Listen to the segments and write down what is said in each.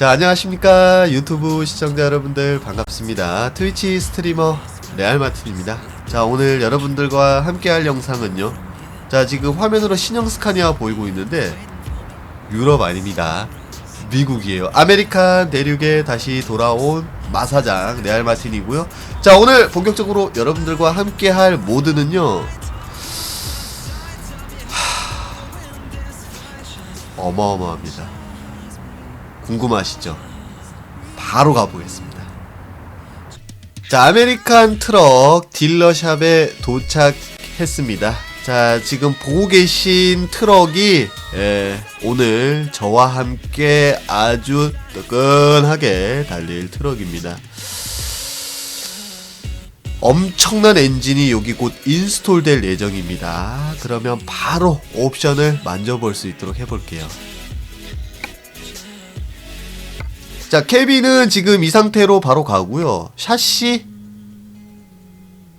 자 안녕하십니까. 유튜브 시청자 여러분들 반갑습니다. 트위치 스트리머 레알마틴입니다. 자 오늘 여러분들과 함께 할 영상은요. 자 지금 화면으로 신형 스카니아 보이고 있는데 유럽 아닙니다. 미국이에요. 아메리칸 대륙에 다시 돌아온 마사장 레알 마틴이고요. 자 오늘 본격적으로 여러분들과 함께 할 모드는요. 하... 어마어마합니다 궁금하시죠? 바로 가보겠습니다. 자, 아메리칸 트럭 딜러샵에 도착했습니다. 자, 지금 보고 계신 트럭이 예, 오늘 저와 함께 아주 뜨끈하게 달릴 트럭입니다. 엄청난 엔진이 여기 곧 인스톨 될 예정입니다. 그러면 바로 옵션을 만져볼 수 있도록 해볼게요. 자, 캐비는 지금 이 상태로 바로 가고요. 샤시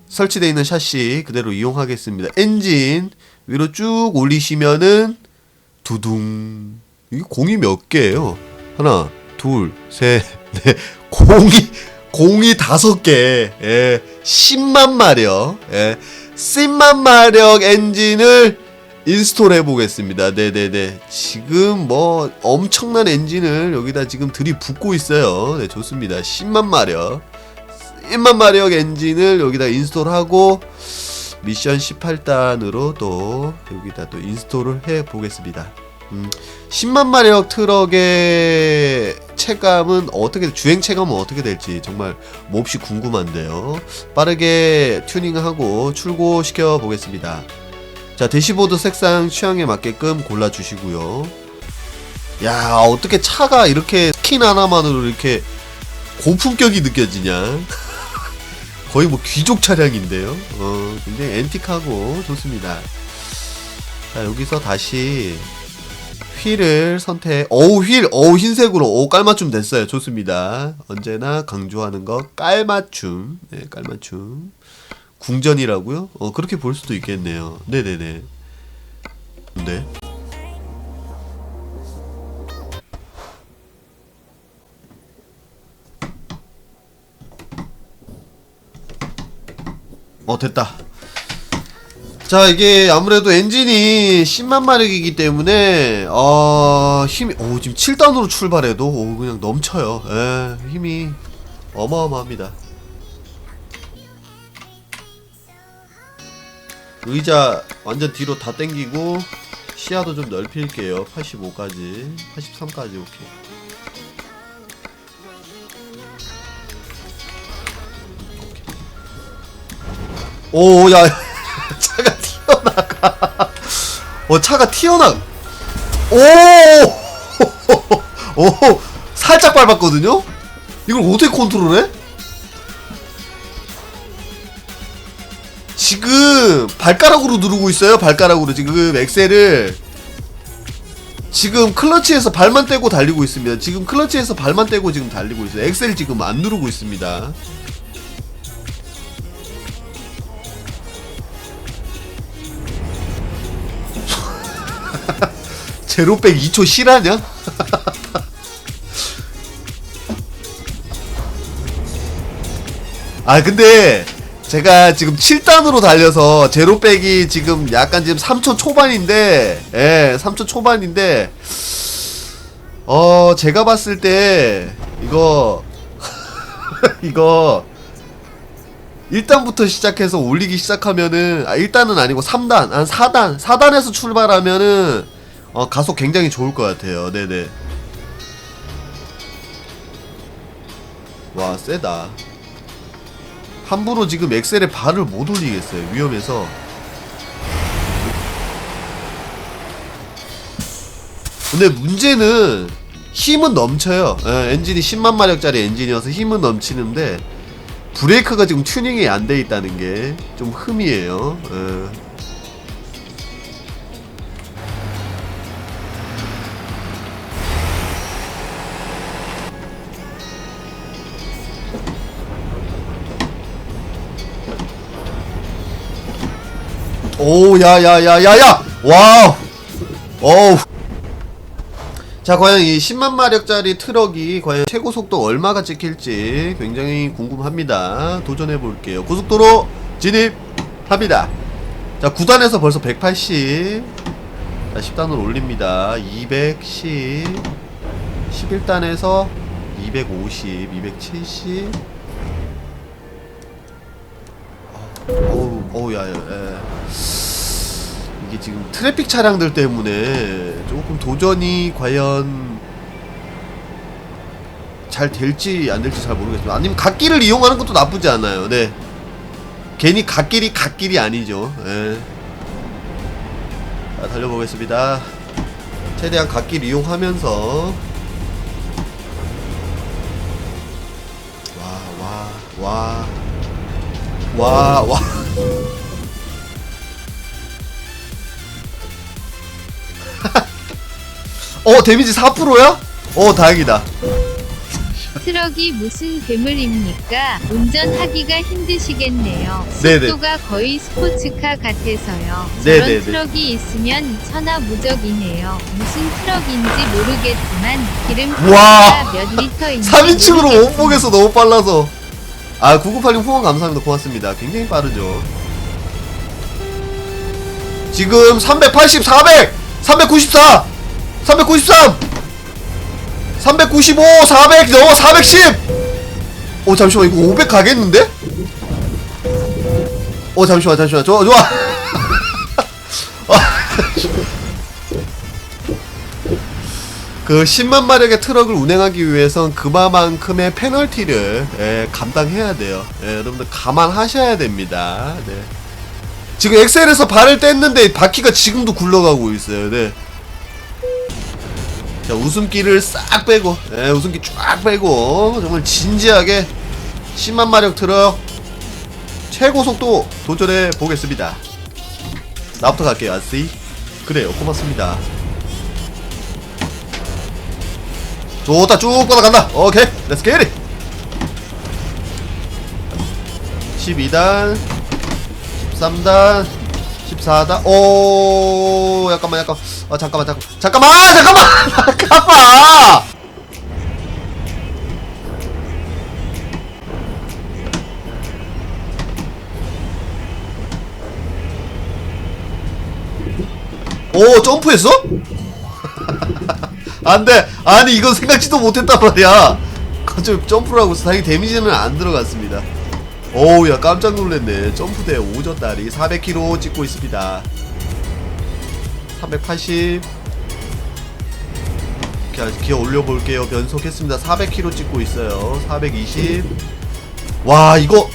설치되어 있는 샤시 그대로 이용하겠습니다. 엔진 위로 쭉 올리시면은 두둥 이게 공이 몇 개예요? 하나, 둘, 셋, 넷. 공이 공이 다섯 개. 예. 10만 마력. 예. 10만 마력 엔진을 인스톨 해보겠습니다. 네네네. 지금 뭐 엄청난 엔진을 여기다 지금 들이붓고 있어요. 네, 좋습니다. 10만 마력. 10만 마력 엔진을 여기다 인스톨하고 미션 18단으로 또 여기다 또 인스톨을 해 보겠습니다. 음, 10만 마력 트럭의 체감은 어떻게 주행 체감은 어떻게 될지 정말 몹시 궁금한데요. 빠르게 튜닝하고 출고시켜 보겠습니다. 자 대시보드 색상 취향에 맞게끔 골라주시고요. 야 어떻게 차가 이렇게 스킨 하나만으로 이렇게 고품격이 느껴지냐? 거의 뭐 귀족 차량인데요. 어 굉장히 앤틱하고 좋습니다. 자 여기서 다시 휠을 선택 어우 휠! 어우 흰색으로. 오 깔맞춤 됐어요. 좋습니다. 언제나 강조하는 거 깔맞춤. 네 깔맞춤 궁전이라고요? 어 그렇게 볼 수도 있겠네요. 네네네. 네. 어 됐다. 자 이게 아무래도 엔진이 10만 마력이기 때문에 어 힘이 오 지금 7단으로 출발해도 오 그냥 넘쳐요. 에 힘이 어마어마합니다. 의자 완전 뒤로 다 당기고 시야도 좀 넓힐게요. 85까지 83까지 오케이. 오야 차가 튀어나가. 어 차가 튀어나. 오오 살짝 밟았거든요? 이걸 어떻게 컨트롤해? 지금 발가락으로 누르고 있어요. 발가락으로 지금 엑셀을 지금 클러치에서 발만 떼고 달리고 있습니다. 지금 클러치에서 발만 떼고 지금 달리고 있어요. 엑셀 지금 안 누르고 있습니다. 제로백 2초 실하냐? 아 근데 제가 지금 7단으로 달려서 제로백이 지금 약간 지금 3초 초반인데 예 3초 초반인데 어 제가 봤을 때 이거 이거 1단부터 시작해서 올리기 시작하면은 아 1단은 아니고 3단 한 4단 4단에서 출발하면은 어 가속 굉장히 좋을 것 같아요. 네네. 와 세다 함부로 지금 엑셀에 발을 못 올리겠어요. 위험해서. 근데 문제는 힘은 넘쳐요. 예, 엔진이 10만 마력짜리 엔진이어서 힘은 넘치는데 브레이크가 지금 튜닝이 안 돼 있다는 게 좀 흠이에요. 예. 오, 야, 야, 야, 야, 야! 와우! 어우. 자 과연 이 10만 마력짜리 트럭이 과연 최고 속도 얼마가 찍힐지 굉장히 궁금합니다 도전해 볼게요 고속도로 진입합니다 자 9단에서 벌써 180 자, 10단으로 올립니다 210 11단에서 250 270 어우 어우 야야 예. 이게 지금 트래픽 차량들 때문에 조금 도전이 과연 잘 될지 안 될지 잘 모르겠습니다. 아니면 갓길을 이용하는 것도 나쁘지 않아요. 네. 괜히 갓길이 갓길이 아니죠. 예. 자, 달려보겠습니다. 최대한 갓길 이용하면서 와, 와, 와. 와, 어, 데미지 4%야? 어, 다행이다. 트럭이 무슨 괴물입니까? 운전하기가 힘드시겠네요. 네네. 속도가 거의 스포츠카 같아서요. 네네네. 저런 트럭이 있으면 천하무적이네요. 무슨 트럭인지 모르겠지만 기름 와. 몇 리터인지 3인칭으로 못 모르겠습니다. 보겠어, 너무 빨라서. 아, 9986 후원 감사합니다. 고맙습니다. 굉장히 빠르죠. 지금 380, 400, 394, 393, 395, 400, 넘어 410! 오, 잠시만, 이거 500 가겠는데? 오, 잠시만, 잠시만. 좋아, 좋아. 그 10만 마력의 트럭을 운행하기 위해선 그만큼의 페널티를 예, 감당해야 돼요. 예, 여러분들 감안하셔야 됩니다. 네. 지금 엑셀에서 발을 뗐는데 바퀴가 지금도 굴러가고 있어요. 네. 자 웃음기를 싹 빼고, 예, 웃음기 쫙 빼고 정말 진지하게 10만 마력 트럭 최고 속도 도전해 보겠습니다. 나부터 갈게요, 아씨. 그래요, 고맙습니다. 좋다 쭉 뻗어간다 오케이 렛츠 겟잇 12단 13단 14단 오 잠깐만 잠깐 아 잠깐만 잠깐 잠깐만 잠깐만! 잠깐만! 오 점프했어? 안 돼. 아니 이건 생각지도 못했단 말이야. 갑자기 점프를 하고 있어. 다행히 데미지는 안 들어갔습니다 오우 야 깜짝 놀랐네. 점프대 오졌다리. 400km 찍고 있습니다. 380 자, 기어 올려볼게요. 변속했습니다. 400km 찍고 있어요. 420 와 이거